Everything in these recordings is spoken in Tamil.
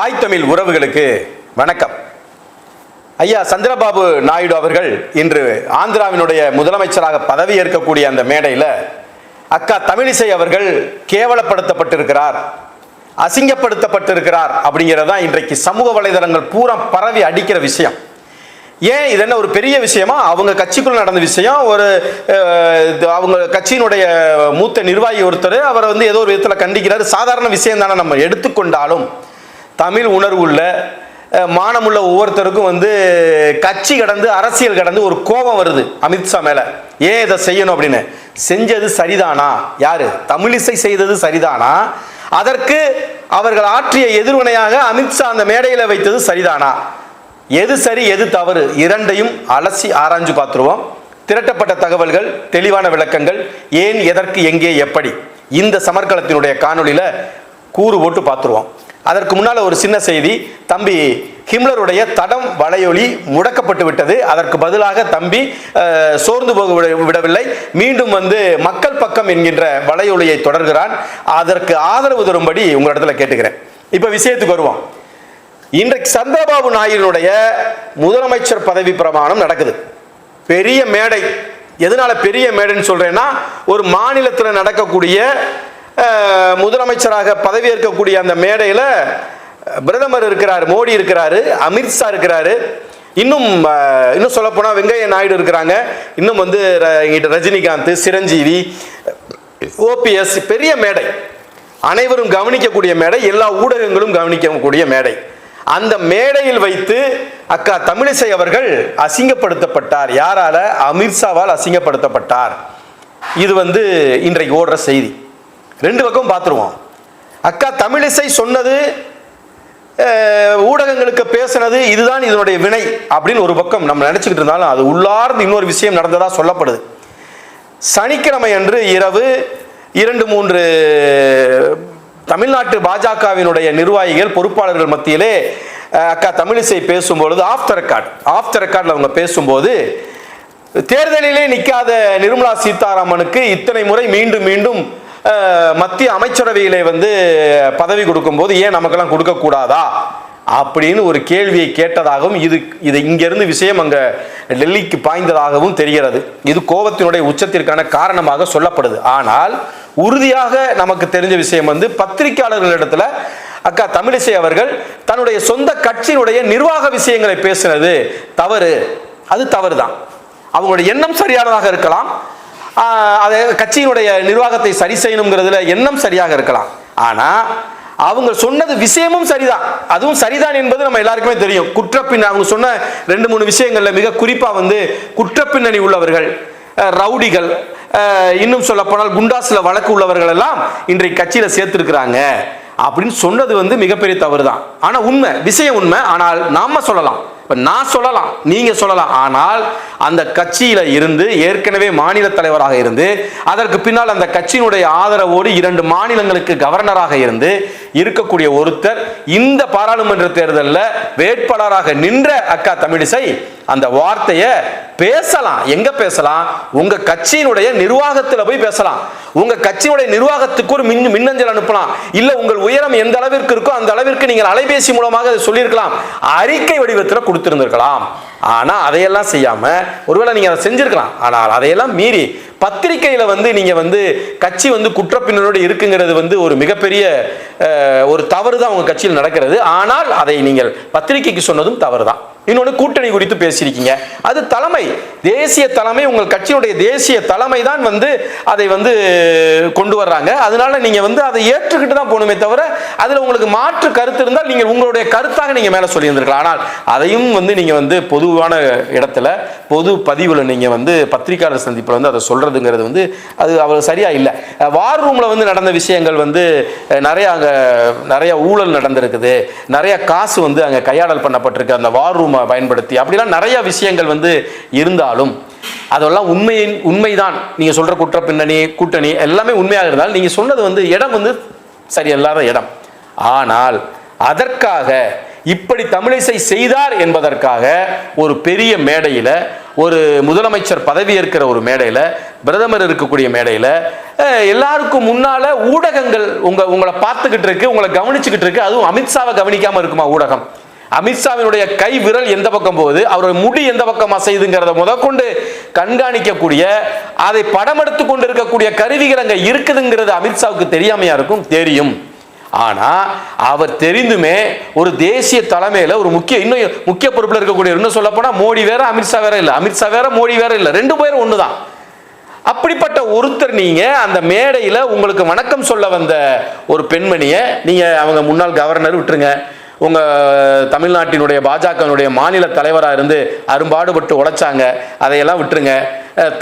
தாய் தமிழ் உறவுகளுக்கு வணக்கம். ஐயா சந்திரபாபு நாயுடு அவர்கள் இன்று ஆந்திராவினுடைய முதலமைச்சராக பதவி ஏற்கக்கூடிய அந்த மேடையில் அக்கா தமிழிசை அவர்கள் கேவலப்படுத்தப்பட்டிருக்கிறார் அசிங்கப்படுத்தப்பட்டிருக்கிறார் அப்படிங்கிறதான் இன்றைக்கு சமூக வலைதளங்கள் பூரா பரவி அடிக்கிற விஷயம். ஏன் இது என்ன ஒரு பெரிய விஷயமா? அவங்க கட்சிக்குள்ள நடந்த விஷயம் ஒரு இது அவங்க கட்சியினுடைய மூத்த நிர்வாகி ஒருத்தர் அவரை வந்து ஏதோ ஒரு விதத்தில் கண்டிக்கிறார். சாதாரண விஷயம் தானே நம்ம எடுத்துக்கொண்டாலும் தமிழ் உணர்வுள்ள மானமுள்ள ஒவ்வொருத்தருக்கும் வந்து கட்சி கடந்து அரசியல் கடந்து ஒரு கோபம் வருது அமித்ஷா மேலே. ஏன் இதை செய்யணும் அப்படின்னு? செஞ்சது சரிதானா? யாரு? தமிழிசை செய்தது சரிதானா? அதற்கு அவர்கள் ஆற்றிய எதிர்வினையாக அமித்ஷா அந்த மேடையில் வைத்தது சரிதானா? எது சரி எது தவறு? இரண்டையும் அலசி ஆராய்ஞ்சு பார்த்துருவோம். திரட்டப்பட்ட தகவல்கள் தெளிவான விளக்கங்கள் ஏன் எதற்கு எங்கே எப்படி? இந்த சமர்க்களத்தினுடைய காணொலியில் கூறு போட்டு பார்த்துருவோம். அதற்கு முன்னால் ஒரு சின்ன செய்தி. தம்பி ஹிம்லருடைய தடம் வலையொலி முடக்கப்பட்டு விட்டது. அதற்கு பதிலாக தம்பி சோர்ந்து போக விட- விடவில்லை. மீண்டும் வந்து மக்கள் பக்கம் என்கின்ற வலையொலியை தொடர்கிறான். அதற்கு ஆதரவு தரும்படி உங்களிடத்துல கேட்டுக்கிறேன். இப்போ விஷயத்துக்கு வருவோம். இன்றைக்கு சந்திரபாபு நாயுடுனுடைய முதலமைச்சர் பதவி பிரமாணம் நடக்குது. பெரிய மேடை. எதனால பெரிய மேடைன்னு சொல்றேன்னா ஒரு மாநிலத்தில் நடக்கக்கூடிய முதலமைச்சராக பதவியேற்கக்கூடிய அந்த மேடையில் பிரதமர் இருக்கிறார் மோடி இருக்கிறாரு அமித்ஷா இருக்கிறாரு. இன்னும் இன்னும் சொல்லப்போனால் வெங்கைய நாயுடு இருக்கிறாங்க. இன்னும் வந்து ர- இங்கிட்ட ரஜினிகாந்த் சிரஞ்சீவி ஓபிஎஸ் பெரிய மேடை. அனைவரும் கவனிக்கக்கூடிய மேடை எல்லா ஊடகங்களும் கவனிக்கக்கூடிய மேடை. அந்த மேடையில் வைத்து அக்கா தமிழிசை அவர்கள் அசிங்கப்படுத்தப்பட்டார். யாரால? அமித்ஷாவால் அசிங்கப்படுத்தப்பட்டார். இது வந்து இன்றைக்கு ஓடுற செய்தி. ரெண்டு பக்கம் பார்த்துருவோம். அக்கா தமிழிசை சொன்னது ஊடகங்களுக்கு பேசுனது இதுதான் இதனுடைய வினை அப்படின்னு ஒரு பக்கம் நம்ம நினச்சிக்கிட்டு இருந்தாலும் அது உள்ளார்ந்து இன்னொரு விஷயம் நடந்ததாக சொல்லப்படுது. சனிக்கிழமை அன்று இரவு இரண்டு மூன்று தமிழ்நாட்டு பாஜகவினுடைய நிர்வாகிகள் பொறுப்பாளர்கள் மத்தியிலே அக்கா தமிழிசை பேசும்பொழுது off the record off the ரெக்கார்டில் அவங்க பேசும்போது தேர்தலிலே நிற்காத நிர்மலா சீதாராமனுக்கு இத்தனை முறை மீண்டும் மீண்டும் மத்திய அமைச்சரவையிலே வந்து பதவி கொடுக்கும்போது ஏன் நமக்கெல்லாம் கொடுக்கக்கூடாதா? அப்படின்னு ஒரு கேள்வியை கேட்டதாகவும் இது இது இங்கிருந்து விஷயம் அங்கே டெல்லிக்கு பாய்ந்ததாகவும் தெரிகிறது. இது கோபத்தினுடைய உச்சத்திற்கான காரணமாக சொல்லப்படுது. ஆனால் உறுதியாக நமக்கு தெரிஞ்ச விஷயம் வந்து பத்திரிகையாளர்களிடத்துல அக்கா தமிழிசை அவர்கள் தன்னுடைய சொந்த கட்சியினுடைய நிர்வாக விஷயங்களை பேசினது தவறு. அது தவறுதான். அவங்களுடைய எண்ணம் சரியானதாக இருக்கலாம். அதை கட்சியினுடைய நிர்வாகத்தை சரி செய்யணுங்கிறதுல எண்ணம் சரியாக இருக்கலாம். ஆனால் அவங்க சொன்னது விஷயமும் சரிதான். அதுவும் சரிதான் என்பது நம்ம எல்லாருக்குமே தெரியும். குற்றப்பின் அவங்க சொன்ன ரெண்டு மூணு விஷயங்கள்ல மிக குறிப்பாக வந்து குற்றப்பின்னணி உள்ளவர்கள் ரவுடிகள் இன்னும் சொல்ல போனால் வழக்கு உள்ளவர்கள் எல்லாம் இன்றைக்கு கட்சியில் சேர்த்துருக்குறாங்க. அப்படின்னு சொன்னது வந்து மிகப்பெரிய தவறு தான் ஆனால் உண்மை விஷயம் உண்மை. ஆனால் நாம சொல்லலாம். இப்போ நான் சொல்லலாம் நீங்கள் சொல்லலாம். ஆனால் அந்த கட்சியில் இருந்து ஏற்கனவே மாநில தலைவராக இருந்து அதற்கு பின்னால் அந்த கட்சியினுடைய ஆதரவோடு இரண்டு மாநிலங்களுக்கு கவர்னராக இருந்து இருக்கக்கூடிய ஒருத்தர் இந்த பாராளுமன்ற தேர்தலில் வேட்பாளராக நின்ற அக்கா தமிழிசை அந்த வார்த்தையை பேசலாம். எங்க பேசலாம்? உங்க கட்சியினுடைய நிர்வாகத்தில் போய் பேசலாம். உங்க கட்சியினுடைய நிர்வாகத்துக்கு ஒரு மின் மின்னஞ்சல் அனுப்பலாம். இல்ல உங்கள் உயரம் எந்த அளவிற்கு இருக்கோ அந்த அளவிற்கு நீங்கள் அலைபேசி மூலமாக அதை சொல்லியிருக்கலாம். அறிக்கை வடிவத்தில் கொடுத்திருந்திருக்கலாம். ஆனால் அதையெல்லாம் செய்யாமல் ஒருவேளை நீங்கள் அதை செஞ்சுருக்கலாம். ஆனால் அதையெல்லாம் மீறி பத்திரிக்கையில் வந்து நீங்கள் வந்து கட்சி வந்து குற்றப்பின்னரோடு இருக்குங்கிறது வந்து ஒரு மிகப்பெரிய ஒரு தவறு தான் உங்கள் கட்சியில் நடக்கிறது. ஆனால் அதை நீங்கள் பத்திரிகைக்கு சொன்னதும் தவறு தான் இன்னொன்று கூட்டணி குறித்து பேசியிருக்கீங்க. அது தலைமை தேசிய தலைமை உங்கள் கட்சியினுடைய தேசிய தலைமை தான் வந்து அதை வந்து கொண்டு வர்றாங்க. அதனால நீங்கள் வந்து அதை ஏற்றுக்கிட்டு தான் போகணுமே தவிர அதில் உங்களுக்கு மாற்று கருத்து இருந்தால் நீங்கள் உங்களுடைய கருத்தாக நீங்கள் மேலே சொல்லியிருந்திருக்கலாம். ஆனால் அதையும் வந்து நீங்கள் வந்து பொதுவான இடத்துல பொது பதிவில் நீங்கள் வந்து பத்திரிகையாளர் சந்திப்பில் வந்து அதை சொல்கிறதுங்கிறது வந்து அது அவ்வளோ சரியாக இல்லை. வார் ரூமில் வந்து நடந்த விஷயங்கள் வந்து நிறையா அங்கே நிறையா ஊழல் நடந்திருக்குது. நிறையா காசு வந்து அங்கே கையாடல் பண்ணப்பட்டிருக்கு. அந்த வார் ரூம் பயன்படுத்தி. அப்படிலாம் நிறைய விஷயங்கள் வந்து இருந்தாலும் அதெல்லாம் உண்மையின் உண்மைதான். நீங்கள் சொல்கிற குற்ற பின்னணி கூட்டணி எல்லாமே உண்மையாக இருந்தாலும் நீங்கள் சொன்னது வந்து இடம் வந்து சரியில்லாத இடம். ஆனால் அதற்காக இப்படி தமிழிசை செய்தார் என்பதற்காக ஒரு பெரிய மேடையில் ஒரு முதலமைச்சர் பதவி ஏற்கிற ஒரு மேடையில் பிரதமர் இருக்கக்கூடிய மேடையில் எல்லாருக்கும் முன்னால் ஊடகங்கள் உங்கள் உங்களை பார்த்துக்கிட்டு இருக்கு உங்களை கவனிச்சுக்கிட்டு இருக்கு. அதுவும் அமித்ஷாவை கவனிக்காமல் இருக்குமா ஊடகம்? அமித்ஷாவினுடைய கை விரல் எந்த பக்கம் போகுது? அவருடைய முடி எந்த பக்கம் அசையுதுங்கிறத முதற்கொண்டு கண்காணிக்கக்கூடிய அதை படம் எடுத்து கொண்டு இருக்கக்கூடிய கருவிகள் அங்கே இருக்குதுங்கிறது அமித்ஷாவுக்கு தெரியாமையா இருக்கும்? தெரியும். ஆனா அவர் தெரிந்துமே ஒரு தேசிய தலைமையில ஒரு முக்கிய இன்னும் முக்கிய பொறுப்பில் இருக்கக்கூடிய இன்னும் சொல்லப்போனால் மோடி வேற அமித்ஷா வேற இல்லை. அமித்ஷா வேற மோடி வேற இல்லை. ரெண்டு பேரும் ஒண்ணுதான். அப்படிப்பட்ட ஒருத்தர் நீங்க அந்த மேடையில உங்களுக்கு வணக்கம் சொல்ல வந்த ஒரு பெண்மணியை நீங்க அவங்க முன்னாள் கவர்னர் விட்டுருங்க. உங்க தமிழ்நாட்டினுடைய பாஜகவினுடைய மாநில தலைவராக இருந்து அரும்பாடுபட்டு உழைச்சாங்க. அதையெல்லாம் விட்டுருங்க.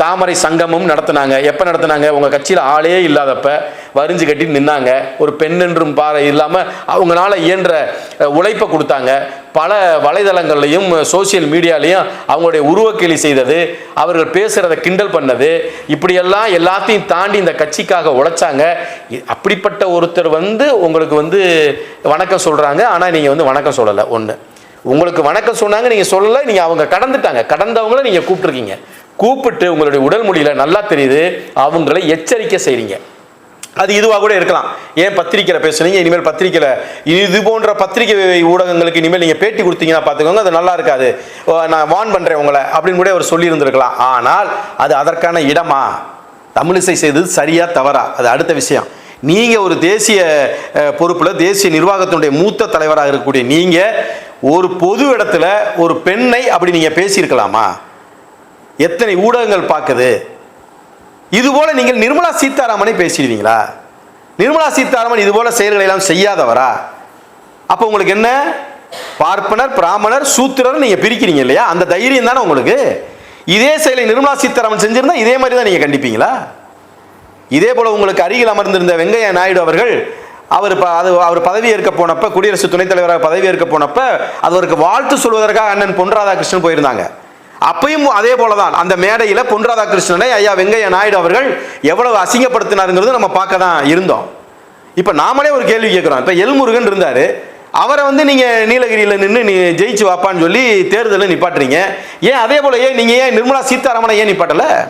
தாமரை சங்கமும் நடத்தினாங்க. எப்போ நடத்துனாங்க? உங்கள் கட்சியில் ஆளே இல்லாதப்ப வரிஞ்சு கட்டி நின்னாங்க. ஒரு பெண் என்றும் பாறை இல்லாமல் அவங்களால இயன்ற உழைப்பை கொடுத்தாங்க. பல வலைதளங்கள்லையும் சோசியல் மீடியாலையும் அவங்களுடைய உருவக்கேலி செய்தது அவர்கள் பேசுகிறத கிண்டல் பண்ணது. இப்படியெல்லாம் எல்லாத்தையும் தாண்டி இந்த கட்சிக்காக உழைச்சாங்க. அப்படிப்பட்ட ஒருத்தர் வந்து உங்களுக்கு வந்து வணக்கம் சொல்கிறாங்க ஆனால் நீங்கள் வந்து வணக்கம் சொல்லலை. ஒன்று உங்களுக்கு வணக்கம் சொன்னாங்க நீங்கள் சொல்லலை நீங்கள் அவங்க கடந்துட்டாங்க. கடந்தவங்கள நீங்கள் கூப்பிட்டுருக்கீங்க. கூப்பிட்டு உங்களுடைய உடல் மொழியில் நல்லா தெரியுது அவங்களை எச்சரிக்கை செய்கிறீங்க அது இதுவாக கூட இருக்கலாம். ஏன் பத்திரிக்கையில் பேசுனீங்க இனிமேல் பத்திரிக்கையில் இது போன்ற பத்திரிகை ஊடகங்களுக்கு இனிமேல் நீங்கள் பேட்டி கொடுத்தீங்கன்னா பார்த்துக்கோங்க அது நல்லா இருக்காது. நான் வான் பண்ணுறேன் உங்களை அப்படின்னு கூட அவர் சொல்லியிருந்திருக்கலாம். ஆனால் அது அதற்கான இடமா? தமிழிசை செய்தது சரியா தவறா? அது அடுத்த விஷயம். நீங்கள் ஒரு தேசிய பொறுப்பில் தேசிய நிர்வாகத்தினுடைய மூத்த தலைவராக இருக்கக்கூடிய நீங்கள் ஒரு பொது இடத்துல ஒரு பெண்ணை அப்படி நீங்கள் பேசியிருக்கலாமா? எத்தனை ஊடகங்கள் பார்க்குது? இதுபோல் நீங்கள் நிர்மலா சீதாராமனை பேசிடுவீங்களா? நிர்மலா சீதாராமன் இதுபோல் செயல்களை எல்லாம் செய்யாதவரா? அப்போ உங்களுக்கு என்ன? பார்ப்பனர் பிராமணர் சூத்திரர் நீங்கள் பிரிக்கிறீங்க இல்லையா? அந்த தைரியம் தானே உங்களுக்கு? இதே செயலை நிர்மலா சீதாராமன் செஞ்சிருந்தா இதே மாதிரி தான் நீங்கள் கண்டிப்பீங்களா? இதே போல் உங்களுக்கு அருகில் அமர்ந்திருந்த வெங்கையா நாயுடு அவர்கள் அவர் ப- அது அவர் பதவி ஏற்க போனப்போ குடியரசு துணைத் தலைவராக பதவி ஏற்க போனப்போ அது அவருக்கு வாழ்த்து சொல்வதற்காக அண்ணன் பொன் ராதாகிருஷ்ணன் போயிருந்தாங்க. அப்பயும் அதே போலதான். அந்த மேடையில பொன் ராதாகிருஷ்ணனை ஐயா வெங்கையா நாயுடு அவர்கள் எவ்வளவு அசிங்கப்படுத்தினாருங்கிறது நம்ம பார்க்க தான் இருந்தோம். இப்ப நாமளே ஒரு கேள்வி கேட்கிறோம். இப்ப எல்முருகன் இருந்தாரு. அவரை வந்து நீங்க நீலகிரியில நின்று நீ ஜெயிச்சு வாப்பான்னு சொல்லி தேர்தலில் நிப்பாட்டுறீங்க. ஏன் அதே போல ஏன் நீங்க ஏன் நிர்மலா சீதாராமனை ஏன் நிப்பாட்டல?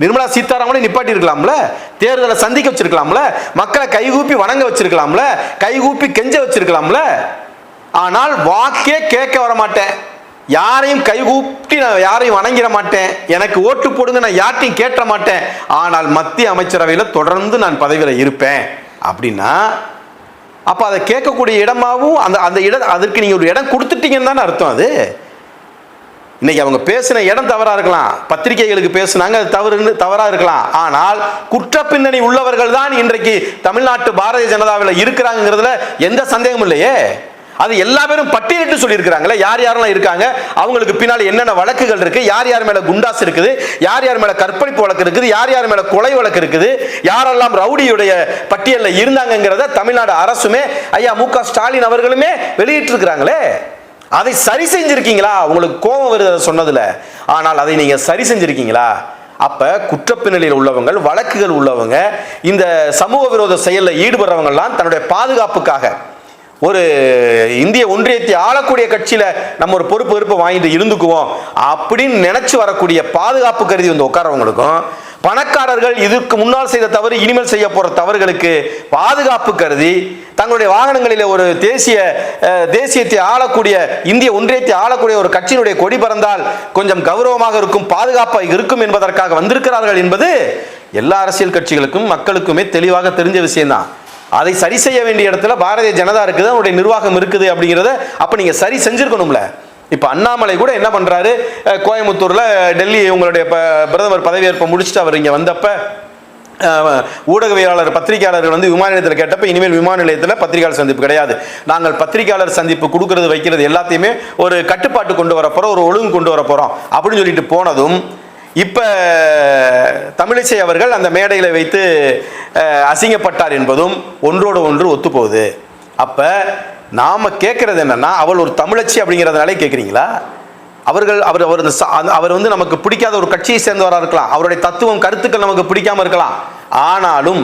நிர்மலா சீதாராமனை நிப்பாட்டி இருக்கலாம்ல தேர்தலை சந்திக்க வச்சிருக்கலாம்ல? மக்களை கைகூப்பி வணங்க வச்சிருக்கலாம்ல? கைகூப்பி கெஞ்ச வச்சிருக்கலாம்ல? ஆனால் வாக்கே கேட்க வர மாட்டேன் யாரையும் கைகூப்பி நான் யாரையும் வணங்கிட மாட்டேன். எனக்கு ஓட்டு போடுங்க நான் யார்ட்டையும் கேட்ட மாட்டேன். ஆனால் மத்திய அமைச்சரவையில் தொடர்ந்து நான் பதவியில் இருப்பேன். அப்படின்னா அப்போ அதை கேட்கக்கூடிய இடமாவும் அந்த அந்த இடம் அதற்கு நீங்கள் ஒரு இடம் கொடுத்துட்டீங்கன்னு தானே அர்த்தம் அது. இன்னைக்கு அவங்க பேசின இடம் தவறாக இருக்கலாம். பத்திரிகைகளுக்கு பேசுனாங்க அது தவறுன்னு தவறாக இருக்கலாம். ஆனால் குற்ற பின்னணி உள்ளவர்கள் தான் இன்றைக்கு தமிழ்நாட்டு பாரதிய ஜனதாவில் இருக்கிறாங்கிறதுல எந்த சந்தேகமும் இல்லையே. அது எல்லா பேரும் பட்டியலிட்டு சொல்லியிருக்கிறாங்களே யார் யாரெல்லாம் இருக்காங்க அவங்களுக்கு பின்னால் என்னென்ன வழக்குகள் இருக்கு யார் யார் மேல குண்டாஸ் இருக்குது யார் யார் மேல கற்பழிப்பு வழக்கு இருக்குது யார் யார் மேல கொலை வழக்கு இருக்குது யாரெல்லாம் ரவுடியுடைய பட்டியலில் இருந்தாங்கங்கிறத தமிழ்நாடு அரசுமே ஐயா மு க ஸ்டாலின் அவர்களுமே வெளியிட்டிருக்கிறாங்களே. அதை சரி செஞ்சிருக்கீங்களா? உங்களுக்கு கோபம் வருது அதை சொன்னதுல. ஆனால் அதை நீங்க சரி செஞ்சிருக்கீங்களா? அப்ப குற்றப்பின்னலில் உள்ளவங்கள் வழக்குகள் உள்ளவங்க இந்த சமூக விரோத செயலில் ஈடுபடுறவங்கலாம் தன்னுடைய பாதுகாப்புக்காக ஒரு இந்திய ஒன்றியத்தை ஆளக்கூடிய கட்சியில நம்ம ஒரு பொறுப்பு பொறுப்பு வாங்கிட்டு இருந்துக்குவோம் அப்படின்னு நினைச்சு வரக்கூடிய பாதுகாப்பு கருதி வந்து உட்காரவங்களுக்கும் பணக்காரர்கள் இதற்கு முன்னால் செய்த தவறு இனிமேல் செய்ய போற தவறுகளுக்கு பாதுகாப்பு கருதி தங்களுடைய வாகனங்களில் ஒரு தேசிய தேசியத்தை ஆளக்கூடிய இந்திய ஒன்றியத்தை ஆளக்கூடிய ஒரு கட்சியினுடைய கொடி பறந்தால் கொஞ்சம் கௌரவமாக இருக்கும் பாதுகாப்பாக இருக்கும் என்பதற்காக வந்திருக்கிறார்கள் என்பது எல்லா அரசியல் கட்சிகளுக்கும் மக்களுக்குமே தெளிவாக தெரிஞ்ச விஷயம்தான். அதை சரி செய்ய வேண்டிய இடத்துல பாரதிய ஜனதா இருக்குது? அவருடைய நிர்வாகம் இருக்குது அப்படிங்கிறத அப்போ நீங்கள் சரி செஞ்சுருக்கணும்ல. இப்போ அண்ணாமலை கூட என்ன பண்ணுறாரு கோயம்புத்தூரில் டெல்லி உங்களுடைய ப- பிரதமர் பதவியேற்பை முடிச்சுட்டு அவர் இங்கே வந்தப்ப ஊடகவியலாளர் பத்திரிகையாளர்கள் வந்து விமான நிலையத்தில் கேட்டப்ப இனிமேல் விமான நிலையத்தில் பத்திரிகையாளர் சந்திப்பு கிடையாது. நாங்கள் பத்திரிகையாளர் சந்திப்பு கொடுக்கறது வைக்கிறது எல்லாத்தையுமே ஒரு கட்டுப்பாட்டு கொண்டு வர போகிறோம் ஒரு ஒழுங்கு கொண்டு வர போகிறோம் அப்படின்னு சொல்லிட்டு போனதும் இப்போ தமிழிசை அவர்கள் அந்த மேடையில் வைத்து அசிங்கப்பட்டார் என்பதும் ஒன்றோடு ஒன்று ஒத்துப்போகுது. அப்போ நாம் கேட்குறது என்னென்னா அவள் ஒரு தமிழச்சி அப்படிங்கிறதுனாலே கேட்குறீங்களா அவர்கள் அவர் அவர் அவர் வந்து நமக்கு பிடிக்காத ஒரு கட்சியை சேர்ந்தவராக இருக்கலாம். அவருடைய தத்துவம் கருத்துக்கள் நமக்கு பிடிக்காம இருக்கலாம். ஆனாலும்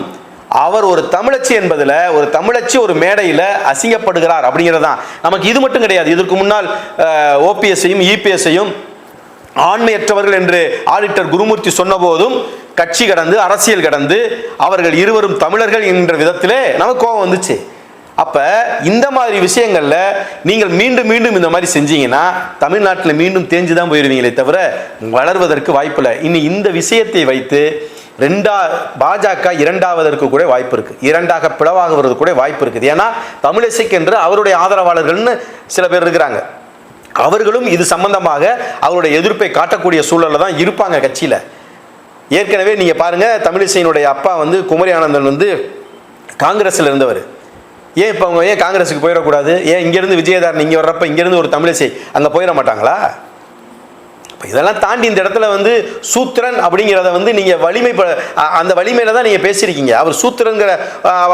அவர் ஒரு தமிழச்சி என்பதில் ஒரு தமிழச்சி ஒரு மேடையில் அசிங்கப்படுகிறார் அப்படிங்கிறது தான் நமக்கு இது மட்டும் கிடையாது. இதற்கு முன்னால் ஓபிஎஸ்ஸையும் இபிஎஸ்ஸையும் ஆண்மையற்றவர்கள் என்று ஆடிட்டர் குருமூர்த்தி சொன்னபோதும் கட்சி கடந்து அரசியல் கடந்து அவர்கள் இருவரும் தமிழர்கள் என்ற விதத்திலே நமக்கு கோபம் வந்துச்சு. அப்போ இந்த மாதிரி விஷயங்களில் நீங்கள் மீண்டும் மீண்டும் இந்த மாதிரி செஞ்சீங்கன்னா தமிழ்நாட்டில் மீண்டும் தேஞ்சு தான் போயிருவீங்களே தவிர வளர்வதற்கு வாய்ப்பில்லை. இனி இந்த விஷயத்தை வைத்து ரெண்டா பாஜக இரண்டாவதற்கு கூட வாய்ப்பு இருக்குது இரண்டாக பிளவாகுவது கூட வாய்ப்பு இருக்குது. ஏன்னா தமிழிசைக்கு என்று அவருடைய ஆதரவாளர்கள்னு சில பேர் இருக்கிறாங்க. அவர்களும் இது சம்பந்தமாக அவருடைய எதிர்ப்பை காட்டக்கூடிய சூழலில் தான் இருப்பாங்க கட்சியில். ஏற்கனவே நீங்கள் பாருங்கள் தமிழிசையினுடைய அப்பா வந்து குமரி ஆனந்தன் வந்து காங்கிரஸில் இருந்தவர். ஏன் இப்போ அவங்க ஏன் காங்கிரஸுக்கு போயிடக்கூடாது? ஏன் இங்கேருந்து விஜயதாரன் இங்கே வர்றப்ப இங்கேருந்து ஒரு தமிழிசை அங்கே போயிட மாட்டாங்களா? இதெல்லாம் தாண்டி இந்த இடத்துல வந்து சூத்திரன் அப்படிங்கிறத வந்து நீங்கள் வலிமை அந்த வலிமையில தான் நீங்கள் பேசியிருக்கீங்க. அவர் சூத்திரங்கிற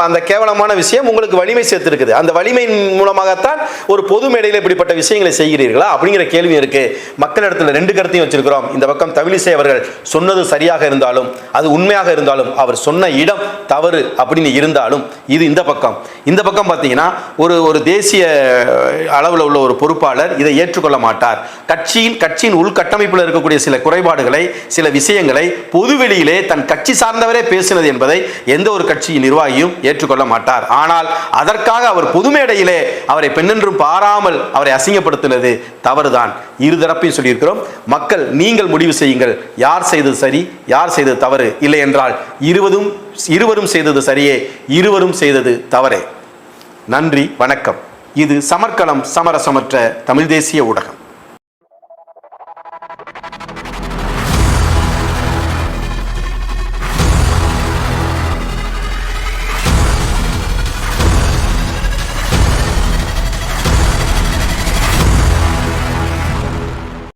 அந்த கேவலமான விஷயம் உங்களுக்கு வலிமை சேர்த்துருக்குது. அந்த வலிமையின் மூலமாகத்தான் ஒரு பொது மேடையில் இப்படிப்பட்ட விஷயங்களை செய்கிறீர்களா அப்படிங்கிற கேள்வி இருக்கு. மக்களிடத்தில் ரெண்டு கருத்தையும் வச்சிருக்கிறோம். இந்த பக்கம் தமிழிசை அவர்கள் சொன்னது சரியாக இருந்தாலும் அது உண்மையாக இருந்தாலும் அவர் சொன்ன இடம் தவறு அப்படின்னு இருந்தாலும் இது இந்த பக்கம். இந்த பக்கம் பார்த்தீங்கன்னா ஒரு ஒரு தேசிய அளவில் உள்ள ஒரு பொறுப்பாளர் இதை ஏற்றுக்கொள்ள மாட்டார். கட்சியின் கட்சியின் உள்கட்டம் கட்டமைப்பில் இருக்கக்கூடிய சில குறைபாடுகளை சில விஷயங்களை பொதுவெளியிலே தன் கட்சி சார்ந்தவரே பேசினது என்பதை எந்த ஒரு கட்சியின் நிர்வாகியும் ஏற்றுக்கொள்ள மாட்டார். ஆனால் அதற்காக அவர் பொதுமேடையிலே அவரை பெண்ணென்றும் பாராமல் அவரை அசிங்கப்படுத்தினது தவறுதான். இருதரப்பையும் சொல்லியிருக்கிறோம். மக்கள் நீங்கள் முடிவு செய்யுங்கள். யார் செய்தது சரி யார் செய்தது தவறு? இல்லை என்றால் இருவதும் இருவரும் செய்தது சரியே இருவரும் செய்தது தவறே. நன்றி வணக்கம். இது சமர்க்களம் சமரசமற்ற தமிழ் தேசிய ஊடகம்.